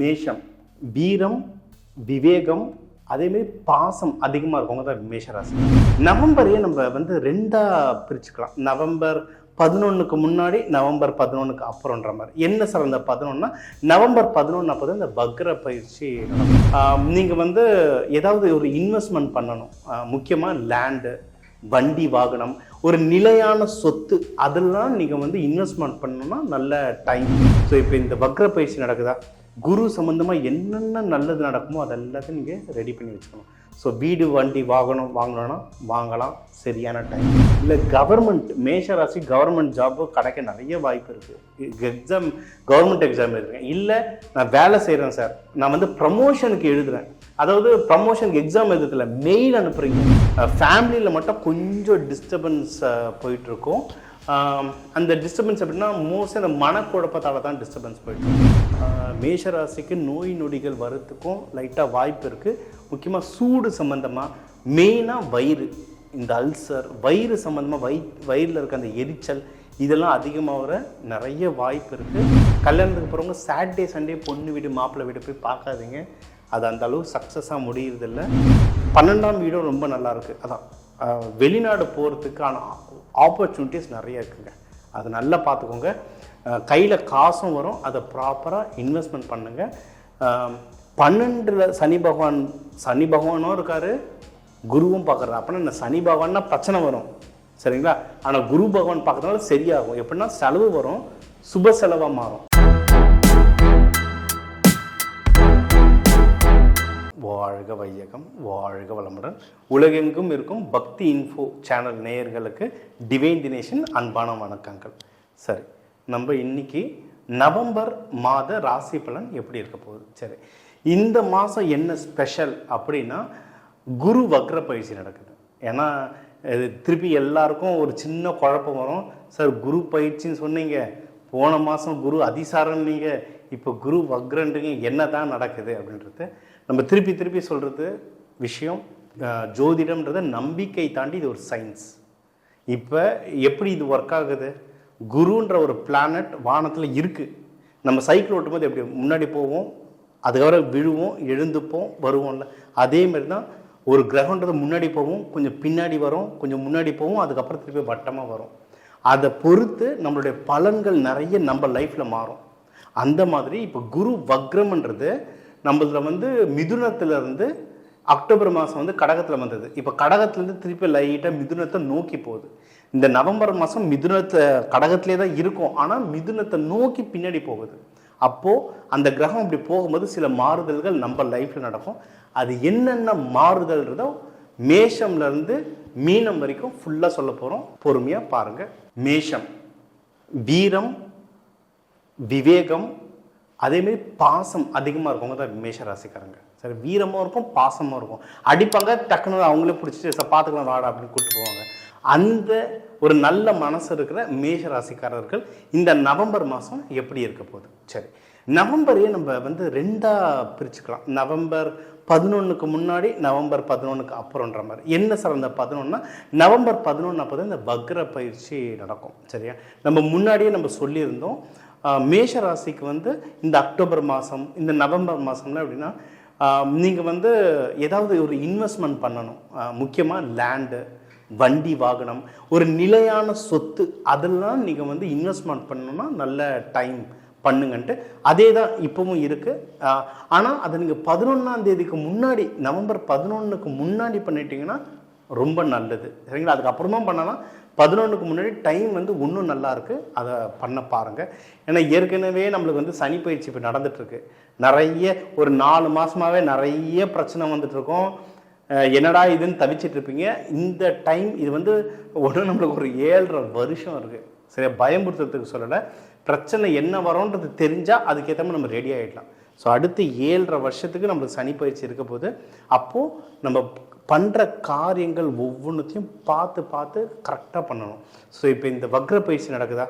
மேஷம் வீரம் விவேகம் அதேமாரி பாசம் அதிகமாக இருக்கவங்க தான் மேஷராசி. நவம்பரையே நம்ம வந்து ரெண்டாக பிரிச்சுக்கலாம். நவம்பர் பதினொன்றுக்கு முன்னாடி நவம்பர் பதினொன்றுக்கு அப்புறம்ன்ற மாதிரி. என்ன சார் அந்த பதினொன்னா? நவம்பர் பதினொன்று அப்போ தான் இந்த பக்ர பயிற்சி நீங்கள் வந்து ஏதாவது ஒரு இன்வெஸ்ட்மெண்ட் பண்ணணும். முக்கியமாக லேண்டு வண்டி வாகனம் ஒரு நிலையான சொத்து அதெல்லாம் நீங்கள் வந்து இன்வெஸ்ட்மெண்ட் பண்ணணும்னா நல்ல டைம் ஸோ இப்போ இந்த வக்ர பயிற்சி நடக்குதா? குரு சம்மந்தமாக என்னென்ன நல்லது நடக்குமோ அது எல்லாத்தையும் நீங்கள் ரெடி பண்ணி வச்சுக்கணும். ஸோ வீடு வண்டி வாகனம் வாங்கணும்னா வாங்கலாம். சரியான டைம் இல்லை கவர்மெண்ட் மேஷ ராசி கவர்மெண்ட் ஜாப்பு கிடைக்க நிறைய வாய்ப்பு இருக்குது எக்ஸாம் கவர்மெண்ட் எக்ஸாம் எழுதுறேன். இல்லை நான் வேலை செய்கிறேன் சார் நான் வந்து ப்ரமோஷனுக்கு எழுதுறேன். அதாவது ப்ரமோஷனுக்கு எக்ஸாம் எழுதுறதுல மெயில் அனுப்புகிறீங்க ஃபேமிலியில் மட்டும் கொஞ்சம் டிஸ்டர்பன்ஸ் போயிட்டுருக்கோம். அந்த டிஸ்டர்பன்ஸ் எப்படின்னா மோஸ்ட்லி அந்த மனக்குழப்பத்தால் தான் டிஸ்டர்பன்ஸ் போயிட்டு மேஷராசிக்கு நோய் நொடிகள் வரத்துக்கும் லைட்டாக வாய்ப்பு இருக்குது முக்கியமாக சூடு சம்மந்தமாக மெயினாக வயிறு இந்த அல்சர் வயிறு சம்மந்தமாக வயி வயிறில் இருக்க அந்த எரிச்சல் இதெல்லாம் அதிகமாக வர நிறைய வாய்ப்பு இருக்குது கல்யாணத்துக்கு போகிறவங்க சாட்டர்டே சண்டே பொண்ணு வீடு மாப்பிள்ளை வீடு போய் பார்க்காதீங்க. அது அந்த அளவு சக்ஸஸாக முடியறதில்ல. பன்னெண்டாம் வீடும் ரொம்ப நல்லா இருக்குது அதான் வெளிநாடு போகிறதுக்கான ஆப்பர்ச்சுனிட்டிஸ் நிறைய இருக்குங்க. அது நல்லா பார்த்துக்கோங்க. கையில் காசும் வரும். அதை ப்ராப்பராக இன்வெஸ்ட்மெண்ட் பண்ணுங்கள் பன்னெண்டில் சனி பகவான் சனி பகவானும் இருக்கார். குருவும் பார்க்குறாரு. அப்படின்னா இந்த சனி பகவான்னா பிரச்சனை வரும். சரிங்களா? ஆனால் குரு பகவான் பார்க்குறதுனால சரியாகும். எப்படின்னா செலவு வரும். சுப செலவாக மாறும். வாழ்க வையகம். வாழ்க வளமுடன். உலகெங்கும் இருக்கும் பக்தி இன்ஃபோ சேனல் நேயர்களுக்கு டிவைன் தினேஷன் அன்பான வணக்கங்கள். சரி. நம்ம இன்னைக்கு நவம்பர் மாத ராசி பலன் எப்படி இருக்க போகுது? சரி இந்த மாதம் என்ன ஸ்பெஷல் அப்படின்னா குரு வக்ர பயிற்சி நடக்குது. ஏன்னா இது திருப்பி எல்லாருக்கும் ஒரு சின்ன குழப்பம் வரும். சார் குரு பயிற்சின்னு சொன்னீங்க. போன மாதம் குரு அதிசாரம் நீங்கள் இப்போ குரு வக்ரன்றீங்க என்ன தான் நடக்குது அப்படின்றது நம்ம திருப்பி திருப்பி சொல்கிறது விஷயம் ஜோதிடம்ன்றத நம்பிக்கை தாண்டி இது ஒரு சயின்ஸ் இப்போ எப்படி இது ஒர்க் ஆகுது? குருன்ற ஒரு பிளானட் வானத்தில் இருக்குது நம்ம சைக்கிள் ஓட்டும்போது எப்படி? முன்னாடி போவோம் அதுக்கப்புறம் விழுவோம் எழுந்துப்போம் வருவோம்ல. அதே மாதிரி தான் ஒரு கிரகன்றது முன்னாடி போவோம் கொஞ்சம் பின்னாடி வரும் கொஞ்சம் முன்னாடி போவோம் அதுக்கப்புறம் திருப்பி வட்டமாக வரும். அதை பொறுத்து நம்மளுடைய பலன்கள் நிறைய நம்ம லைஃப்பில் மாறும். அந்த மாதிரி இப்போ குரு வக்ரம்ன்றது நம்மளதில் வந்து மிதுனத்துலேருந்து அக்டோபர் மாதம் வந்து கடகத்தில் வந்தது. இப்போ கடகத்துலேருந்து திருப்பி லைட்டாக மிதுனத்தை நோக்கி போகுது. இந்த நவம்பர் மாதம் மிதுனத்தை கடகத்திலே தான் இருக்கும். ஆனால் மிதுனத்தை நோக்கி பின்னாடி போகுது. அப்போது அந்த கிரகம் அப்படி போகும்போது சில மாறுதல்கள் நம்ம லைஃப்பில் நடக்கும். அது என்னென்ன மாறுதல்ன்றதோ மேஷம்லேருந்து மீனம் வரைக்கும் ஃபுல்லாக சொல்ல போகிறோம் பொறுமையாக பாருங்கள் மேஷம் வீரம் விவேகம் அதேமாரி பாசம் அதிகமாக இருக்கவங்க தான் மேஷ ராசிக்காரங்க. சரி வீரமும் இருக்கும் பாசமும் இருக்கும். அடிப்பாங்க டக்குன்னு அவங்களே பிடிச்சிட்டு பார்த்துக்கலாம் வாடா அப்படின்னு கூப்பிட்டு போவாங்க. அந்த ஒரு நல்ல மனசு இருக்கிற மேஷ ராசிக்காரர்கள் இந்த நவம்பர் மாதம் எப்படி இருக்க போகுது? சரி நவம்பரையே நம்ம வந்து ரெண்டாக பிரிச்சுக்கலாம். நவம்பர் பதினொன்றுக்கு முன்னாடி நவம்பர் பதினொன்றுக்கு அப்புறம்ன்ற மாதிரி. என்ன சார் அந்த பதினொன்னா? நவம்பர் பதினொன்று அப்போ தான் இந்த வக்ர பயிற்சி நடக்கும் சரியா? நம்ம முன்னாடியே நம்ம சொல்லியிருந்தோம் மேஷ ராசிக்கு வந்து இந்த அக்டோபர் மாதம் இந்த நவம்பர் மாதம்ல எப்படின்னா நீங்கள் வந்து ஏதாவது ஒரு இன்வெஸ்ட்மெண்ட் பண்ணணும். முக்கியமாக லேண்டு வண்டி வாகனம் ஒரு நிலையான சொத்து அதெல்லாம் நீங்கள் வந்து இன்வெஸ்ட்மெண்ட் பண்ணணும்னா நல்ல டைம் பண்ணுங்கன்ட்டு. அதே தான் இப்போவும் இருக்குது ஆனால் அதை நீங்கள் பதினொன்றாம் தேதிக்கு முன்னாடி நவம்பர் பதினொன்றுக்கு முன்னாடி பண்ணிட்டீங்கன்னா ரொம்ப நல்லது. சரிங்களா? அதுக்கப்புறமா பண்ணலாம். பதினொன்றுக்கு முன்னாடி டைம் வந்து இன்னும் நல்லா இருக்குது அதை பண்ண பாருங்கள் ஏன்னா ஏற்கனவே நம்மளுக்கு வந்து சனி பயிற்சி இப்போ நடந்துகிட்ருக்கு நிறைய ஒரு நாலு மாதமாகவே நிறைய பிரச்சனை வந்துட்டுருக்கோம் என்னடா இதுன்னு தவிச்சிட்டு இருப்பீங்க. இந்த டைம் இது வந்து ஒன்று நம்மளுக்கு ஒரு ஏழரை வருஷம் இருக்குது சரியா? பயமுறுத்துறதுக்கு சொல்லலை. பிரச்சனை என்ன வரோன்றது தெரிஞ்சால் அதுக்கேற்ற மாதிரி நம்ம ரெடி ஆகிடலாம் ஸோ அடுத்து ஏழரை வருஷத்துக்கு நம்மளுக்கு சனி பயிற்சி இருக்க போது அப்போது நம்ம பண்ணுற காரியங்கள் ஒவ்வொன்றுத்தையும் பார்த்து பார்த்து கரெக்டாக பண்ணணும். ஸோ இப்போ இந்த வக்ர பயிற்சி நடக்குதா?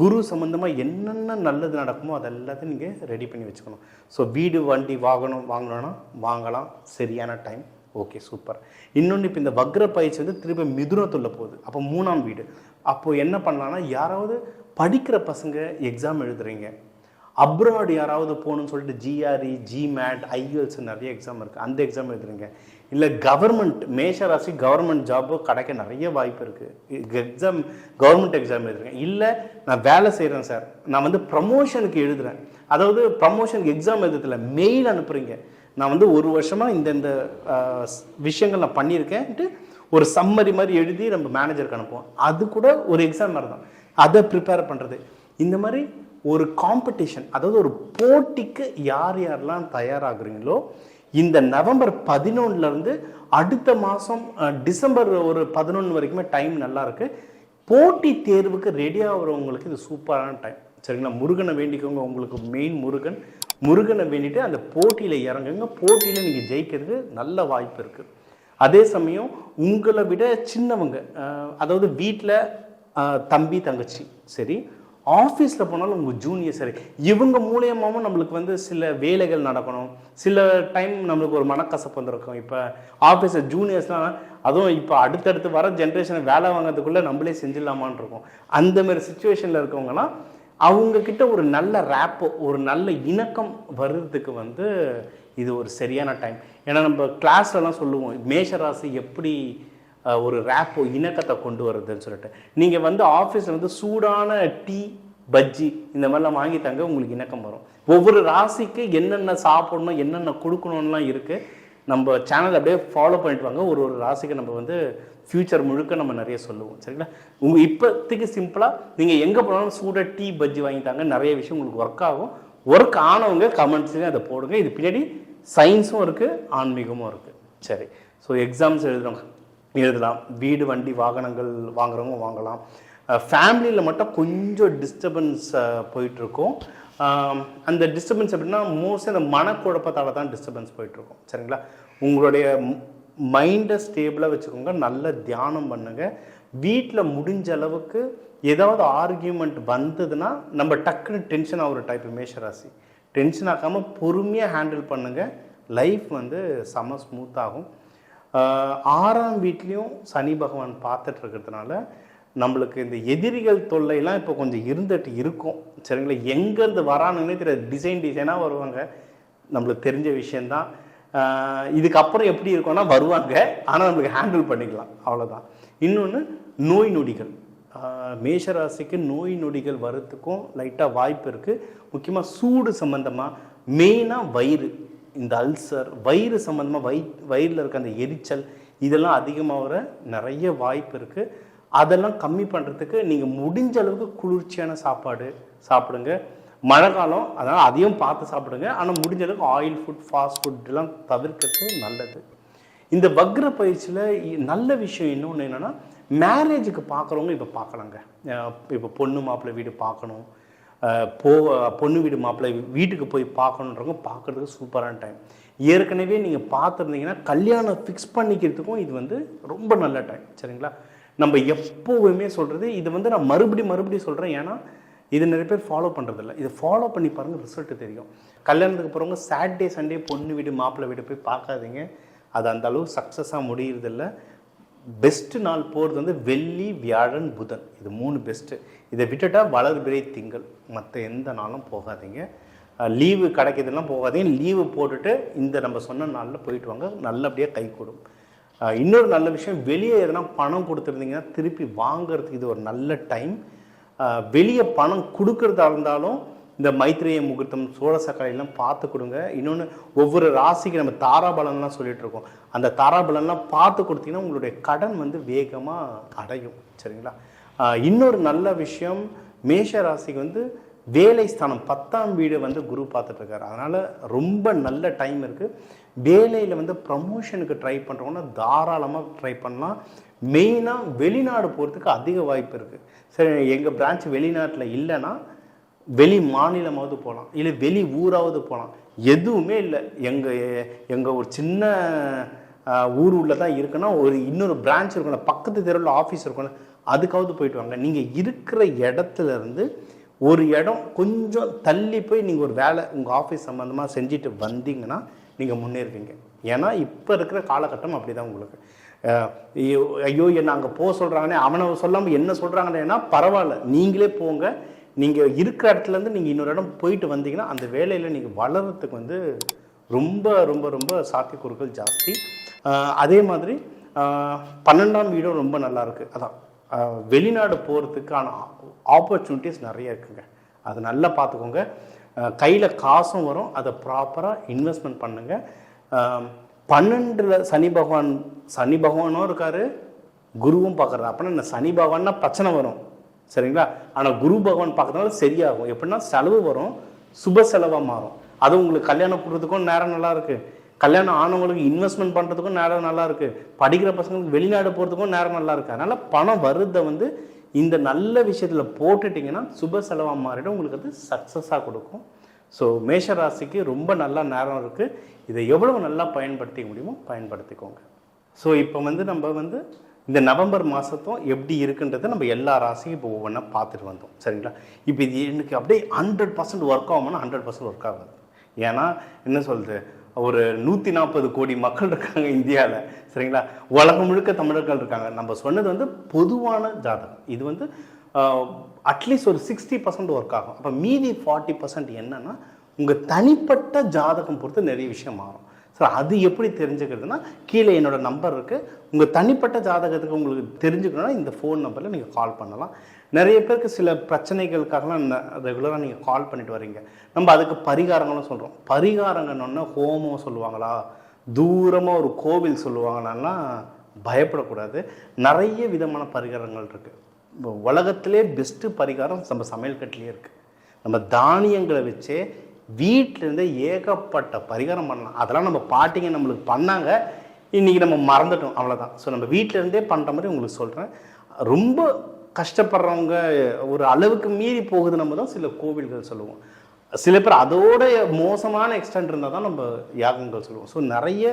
குரு சம்மந்தமாக என்னென்ன நல்லது நடக்குமோ அது எல்லாத்தையும் நீங்கள் ரெடி பண்ணி வச்சுக்கணும். ஸோ வீடு வண்டி வாங்கணும் வாங்கணும்னா வாங்கலாம். சரியான டைம் ஓகே சூப்பர் இன்னொன்று இப்போ இந்த வக்ர பயிற்சி வந்து திருப்பி மிதுனத்துள்ள போகுது. அப்போ மூணாம் வீடு. அப்போது என்ன பண்ணலான்னா யாராவது படிக்கிற பசங்க எக்ஸாம் எழுதுறீங்க. அப்ராட் யாராவது போகணும்னு சொல்லிட்டு ஜிஆர்இ ஜிமேட் ஐஎல்ஸ் நிறைய எக்ஸாம் இருக்குது அந்த எக்ஸாம் எழுதுறீங்க. இல்லை கவர்மெண்ட் மேஷ ராசி கவர்மெண்ட் ஜாப்பு கிடைக்க நிறைய வாய்ப்பு இருக்குது எக்ஸாம் கவர்மெண்ட் எக்ஸாம் எழுதுறீங்க. இல்லை நான் வேலை செய்கிறேன் சார் நான் வந்து ப்ரமோஷனுக்கு எழுதுறேன். அதாவது ப்ரமோஷனுக்கு எக்ஸாம் எழுதுறதுல மெயில் அனுப்புகிறீங்க நான் வந்து ஒரு வருஷமாக இந்தந்த ஸ்- விஷயங்கள் நான் பண்ணியிருக்கேன்ட்டு ஒரு சம்மரி மாதிரி எழுதி நம்ம மேனேஜருக்கு அனுப்புவோம். அது கூட ஒரு எக்ஸாம் மாதிரி தான். அதை ப்ரிப்பேர் பண்ணுறது இந்த மாதிரி ஒரு காம்படிஷன் அதாவது ஒரு போட்டிக்கு யார் யாரெல்லாம் தயாராகுறீங்களோ இந்த நவம்பர் பதினொன்னுலேருந்து அடுத்த மாதம் டிசம்பர் ஒரு பதினொன்று வரைக்குமே டைம் நல்லா இருக்குது போட்டி தேர்வுக்கு ரெடி ஆகிறவங்களுக்கு இது சூப்பரான டைம் சரிங்களா? முருகனை வேண்டிக்கோங்க. உங்களுக்கு மெயின் முருகன். முருகனை வேண்டிட்டு அந்த போட்டியில் இறங்குங்க. போட்டியில் நீங்கள் ஜெயிக்கிறதுக்கு நல்ல வாய்ப்பு இருக்குது அதே சமயம் உங்களை விட சின்னவங்க அதாவது வீட்டில் தம்பி தங்கச்சி சரி ஆஃபீஸில் போனாலும் உங்கள் ஜூனியர் சரி இவங்க மூலியமாகவும் நம்மளுக்கு வந்து சில வேலைகள் நடக்கணும். சில டைம் நம்மளுக்கு ஒரு மனக்கசப்பு வந்திருக்கும். இப்போ ஆஃபீஸில் ஜூனியர்ஸ்லாம் அதுவும் இப்போ அடுத்தடுத்து வர ஜென்ரேஷனை வேலை வாங்குறதுக்குள்ளே நம்மளே செஞ்சிடலாமான் இருக்கும். அந்தமாரி சுச்சுவேஷனில் இருக்கவங்கலாம் அவங்கக்கிட்ட ஒரு நல்ல ரேப்போ ஒரு நல்ல இணக்கம் வர்றதுக்கு வந்து இது ஒரு சரியான டைம் ஏன்னா நம்ம கிளாஸ்லலாம் சொல்லுவோம் மேஷராசி எப்படி ஒரு ரேப்போ இணக்கத்தை கொண்டு வருதுன்னு சொல்லிட்டு. நீங்கள் வந்து ஆஃபீஸில் வந்து சூடான டீ பஜ்ஜி இந்த மாதிரிலாம் வாங்கி தாங்க உங்களுக்கு இணக்கம் வரும். ஒவ்வொரு ராசிக்கு என்னென்ன சாப்பிடணும் என்னென்ன கொடுக்கணும்லாம் இருக்குது நம்ம சேனல் அப்படியே ஃபாலோ பண்ணிட்டு வாங்க ஒரு ஒரு ராசிக்கு நம்ம வந்து ஃப்யூச்சர் முழுக்க நம்ம நிறைய சொல்லுவோம். சரிங்களா? உங்கள் இப்போத்துக்கு சிம்பிளாக நீங்கள் எங்கே போனாலும் சூடாக டீ பஜ்ஜி வாங்கிட்டாங்க. நிறைய விஷயம் உங்களுக்கு ஒர்க் ஆகும். ஒர்க் ஆனவங்க கமெண்ட்ஸுங்க அதை போடுங்க. இது பின்னாடி சயின்ஸும் இருக்குது ஆன்மீகமும் இருக்குது சரி. ஸோ எக்ஸாம்ஸ் எழுதுறவங்க எழுதலாம். வீடு வண்டி வாகனங்கள் வாங்குறவங்க வாங்கலாம். ஃபேமிலியில் மட்டும் கொஞ்சம் டிஸ்டர்பன்ஸ் போயிட்டுருக்கும் அந்த டிஸ்டர்பன்ஸ் எப்படின்னா மோஸ்ட்லி அந்த மனக்குழப்பத்தால் தான் டிஸ்டர்பன்ஸ் போயிட்டுருக்கும். சரிங்களா? உங்களுடைய மைண்டை ஸ்டேபிளாக வச்சுக்கோங்க நல்ல தியானம் பண்ணுங்க. வீட்டில் முடிஞ்ச அளவுக்கு ஏதாவது ஆர்கியூமெண்ட் வந்ததுன்னா நம்ம டக்குன்னு டென்ஷன் ஆகிற டைப் மேஷராசி டென்ஷன் ஆக்காமல் பொறுமையாக ஹேண்டில் பண்ணுங்கள் லைஃப் வந்து செம ஸ்மூத் ஆகும். ஆறாம் வீட்லேயும் சனி பகவான் பார்த்துட்டு இருக்கிறதுனால நம்மளுக்கு இந்த எதிரிகள் தொல்லைலாம் இப்போ கொஞ்சம் இருந்துட்டு இருக்கும். சரிங்களா? எங்கேருந்து வரானுன்னே தெரியாது. டிசைன் டிசைனாக வருவாங்க. நம்மளுக்கு தெரிஞ்ச விஷயந்தான் இதுக்கப்புறம் எப்படி இருக்கும்னா வருவாங்க. ஆனால் நம்மளுக்கு ஹேண்டில் பண்ணிக்கலாம். அவ்வளோதான் இன்னொன்று நோய் நொடிகள். மேஷராசிக்கு நோய் நொடிகள் வரத்துக்கும் லைட்டாக வாய்ப்பு இருக்குது முக்கியமாக சூடு சம்மந்தமாக மெயினாக வயிறு. இந்த அல்சர் வயிறு சம்மந்தமாக வயி வயிறில் இருக்க அந்த எரிச்சல் இதெல்லாம் அதிகமாக வர நிறைய வாய்ப்பு இருக்குது அதெல்லாம் கம்மி பண்ணுறதுக்கு நீங்கள் முடிஞ்ச அளவுக்கு குளிர்ச்சியான சாப்பாடு சாப்பிடுங்க. மழை காலம் அதனால் அதையும் பார்த்து சாப்பிடுங்க. ஆனால் முடிஞ்ச அளவுக்கு ஆயில் ஃபுட் ஃபாஸ்ட் ஃபுட் எல்லாம் தவிர்க்கிறது நல்லது. இந்த வக்ர பயிற்சியில் இ- நல்ல விஷயம் இன்னொன்று என்னென்னா மேரேஜுக்கு பார்க்குறவங்க இப்போ பார்க்கலாங்க. இப்போ பொண்ணு மாப்பிள்ளை வீடு பார்க்கணும். போ பொண்ணு வீடு மாப்பிள்ளை வீட்டுக்கு போய் பார்க்கணுன்றவங்க பார்க்குறதுக்கு சூப்பரான டைம் ஏற்கனவே நீங்கள் பார்த்துருந்தீங்கன்னா கல்யாணம் ஃபிக்ஸ் பண்ணிக்கிறதுக்கும் இது வந்து ரொம்ப நல்ல டைம் சரிங்களா? நம்ம எப்போவுமே சொல்கிறது இது வந்து நான் மறுபடி மறுபடியும் சொல்கிறேன் ஏன்னா இது நிறைய பேர் ஃபாலோ பண்ணுறதில்ல இது ஃபாலோ பண்ணி பாருங்கள் ரிசல்ட்டு தெரியும். கல்யாணத்துக்கு போகிறவங்க சாட்டர்டே சண்டே பொண்ணு வீடு மாப்பிள்ளை வீடு போய் பார்க்காதீங்க. அது அந்த அளவு சக்ஸஸாக முடியறதில்ல. பெஸ்ட்டு நாள் போகிறது வந்து வெள்ளி வியாழன் புதன். இது மூணு பெஸ்ட்டு இதை விட்டுட்டா வளர்பிறை திங்கள். மற்ற எந்த நாளும் போகாதீங்க. லீவு கிடைக்கிறதுலாம் போகாதீங்க. லீவு போட்டுட்டு இந்த நம்ம சொன்ன நாளில் போயிட்டு வாங்க. நல்லபடியாக கை கூடும். இன்னொரு நல்ல விஷயம் வெளியே எதனா பணம் கொடுத்துருந்தீங்கன்னா திருப்பி வாங்குறதுக்கு இது ஒரு நல்ல டைம். வெளியே பணம் கொடுக்கறதா இருந்தாலும் இந்த மைத்ரேய முகூர்த்தம் சோழ சக்கரையெல்லாம் பார்த்து கொடுங்க. இன்னொன்று ஒவ்வொரு ராசிக்கு நம்ம தாராபலன்லாம் சொல்லிட்டு இருக்கோம். அந்த தாராபலன்லாம் பார்த்து கொடுத்தீங்கன்னா உங்களுடைய கடன் வந்து வேகமாக அடையும். சரிங்களா? இன்னொரு நல்ல விஷயம் மேஷ ராசிக்கு வந்து வேலை ஸ்தானம் பத்தாம் வீடு வந்து குரு பார்த்துட்ருக்காரு. அதனால் ரொம்ப நல்ல டைம் இருக்குது வேலையில் வந்து ப்ரமோஷனுக்கு ட்ரை பண்ணுறோன்னா தாராளமாக ட்ரை பண்ணலாம். மெயினாக வெளிநாடு போகிறதுக்கு அதிக வாய்ப்பு இருக்குது சரி எங்கள் பிரான்ச் வெளிநாட்டில் இல்லைன்னா வெளி மாநிலமாவது போகலாம் இல்லை வெளி ஊராவது போகலாம் எதுவுமே இல்லை. எங்கள் எங்கள் ஒரு சின்ன ஊர் உள்ள தான் இருக்குன்னா ஒரு இன்னொரு பிரான்ச் இருக்கணும் பக்கத்து தெருவில் ஆஃபீஸ் இருக்கணும் அதுக்காவது போயிட்டு வாங்க. நீங்கள் இருக்கிற இடத்துல இருந்து ஒரு இடம் கொஞ்சம் தள்ளி போய் நீங்கள் ஒரு வேலை உங்கள் ஆஃபீஸ் சம்மந்தமாக செஞ்சுட்டு வந்தீங்கன்னா நீங்கள் முன்னேறுவீங்க. ஏன்னா இப்போ இருக்கிற காலகட்டம் அப்படி தான் உங்களுக்கு ஐயோ ஐயோ என்ன அங்கே போக சொல்கிறாங்கன்னே அவனை சொல்லாமல் என்ன சொல்கிறாங்கன்னா பரவாயில்ல. நீங்களே போங்க. நீங்கள் இருக்கிற இடத்துலேருந்து நீங்கள் இன்னொரு இடம் போயிட்டு வந்தீங்கன்னா அந்த வேலையில் நீங்கள் வளர்கிறதுக்கு வந்து ரொம்ப ரொம்ப ரொம்ப சாத்தியக்கூறுகள் ஜாஸ்தி. அதே மாதிரி பன்னெண்டாம் வீடும் ரொம்ப நல்லாயிருக்கு அதான். வெளிநாடு போகிறதுக்கான ஆப்பர்ச்சுனிட்டிஸ் நிறைய இருக்குங்க. அது நல்லா பார்த்துக்கோங்க. கையில் காசும் வரும். அதை ப்ராப்பராக இன்வெஸ்ட்மெண்ட் பண்ணுங்க. பன்னெண்டில் சனி பகவான் சனி பகவானும் இருக்கார். குருவும் பார்க்குறது அப்படின்னா இந்த சனி பகவான்னா பிரச்சனை வரும். சரிங்களா? ஆனால் குரு பகவான் பார்க்கறதுனால சரியாகும். எப்படின்னா செலவு வரும். சுப செலவாக மாறும். அது உங்களுக்கு கல்யாணம் கொடுக்குறதுக்கும் நேரம் நல்லா இருக்குது கல்யாணம் ஆனவங்களுக்கு இன்வெஸ்ட்மெண்ட் பண்ணுறதுக்கும் நேரம் நல்லா இருக்குது படிக்கிற பசங்களுக்கு வெளிநாடு போகிறதுக்கும் நேரம் நல்லா இருக்கு. அதனால பணம் வருதை வந்து இந்த நல்ல விஷயத்தில் போட்டுட்டிங்கன்னா சுப செலவாக மாறிடும். உங்களுக்கு அது சக்ஸஸாக கொடுக்கும். ஸோ மேஷ ராசிக்கு ரொம்ப நல்ல நேரம் இருக்குது இதை எவ்வளவு நல்லா பயன்படுத்திக்க முடியுமோ பயன்படுத்திக்கோங்க. ஸோ இப்போ வந்து நம்ம வந்து இந்த நவம்பர் மாதத்தும் எப்படி இருக்குன்றதை நம்ம எல்லா ராசியும் இப்போ ஒவ்வொன்றா பார்த்துட்டு வந்தோம். சரிங்களா? இப்போ இது எனக்கு அப்படியே ஹண்ட்ரட் பர்சன்ட் ஒர்க் ஆகும்னா ஹண்ட்ரட் பர்சன்ட் ஒர்க் ஆகாது. ஏன்னா என்ன சொல்கிறது ஒரு நூற்றி நாற்பது கோடி மக்கள் இருக்காங்க இந்தியாவில் சரிங்களா? உலகம் முழுக்க தமிழர்கள் இருக்காங்க. நம்ம சொன்னது வந்து பொதுவான ஜாதகம். இது வந்து அட்லீஸ்ட் ஒரு சிக்ஸ்டி பர்சன்ட் ஒர்க் ஆகும். அப்போ மீதி ஃபார்ட்டி பர்சன்ட் என்னன்னா உங்கள் தனிப்பட்ட ஜாதகம் பொறுத்து நிறைய விஷயம் மாறும். சார் அது எப்படி தெரிஞ்சுக்கிறதுனா கீழே என்னோடய நம்பர் இருக்குது உங்கள் தனிப்பட்ட ஜாதகத்துக்கு உங்களுக்கு தெரிஞ்சுக்கணும்னா இந்த ஃபோன் நம்பரில் நீங்கள் கால் பண்ணலாம். நிறைய பேருக்கு சில பிரச்சனைகளுக்காகலாம் ரெகுலராக நீங்கள் கால் பண்ணிட்டு வரீங்க நம்ம அதுக்கு பரிகாரங்களும் சொல்கிறோம் பரிகாரங்கன்னு ஹோமம் சொல்லுவாங்களா? தூரமாக ஒரு கோவில் சொல்லுவாங்களான்னா பயப்படக்கூடாது. நிறைய விதமான பரிகாரங்கள் இருக்குது உலகத்திலே பெஸ்ட்டு பரிகாரம் நம்ம சமையல் கட்டிலே இருக்குது நம்ம தானியங்களை வச்சே வீட்டிலேருந்தே ஏகப்பட்ட பரிகாரம் பண்ணலாம். அதெல்லாம் நம்ம பாட்டிங்க நம்மளுக்கு பண்ணாங்க. இன்றைக்கி நம்ம மறந்துட்டோம். அவ்வளோதான் ஸோ நம்ம வீட்டிலேருந்தே பண்ணுற மாதிரி உங்களுக்கு சொல்கிறேன் ரொம்ப கஷ்டப்படுறவங்க ஒரு அளவுக்கு மீறி போகுது நம்ம தான் சில கோவில்கள் சொல்லுவோம். சில பேர் அதோட மோசமான எக்ஸ்டென்ட் இருந்தால் தான் நம்ம யாகங்கள் சொல்லுவோம். ஸோ நிறைய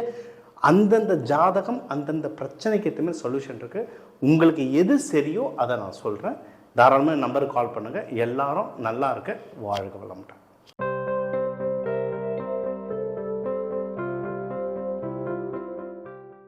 அந்தந்த ஜாதகம் அந்தந்த பிரச்சனைக்கு ஏற்ற மாதிரி சொல்யூஷன் இருக்குது உங்களுக்கு எது சரியோ அதை நான் சொல்கிறேன் தாராளமாக நம்பருக்கு கால் பண்ணுங்கள் எல்லாரும் நல்லா இருக்க வாழ்க வளமுட்டேன்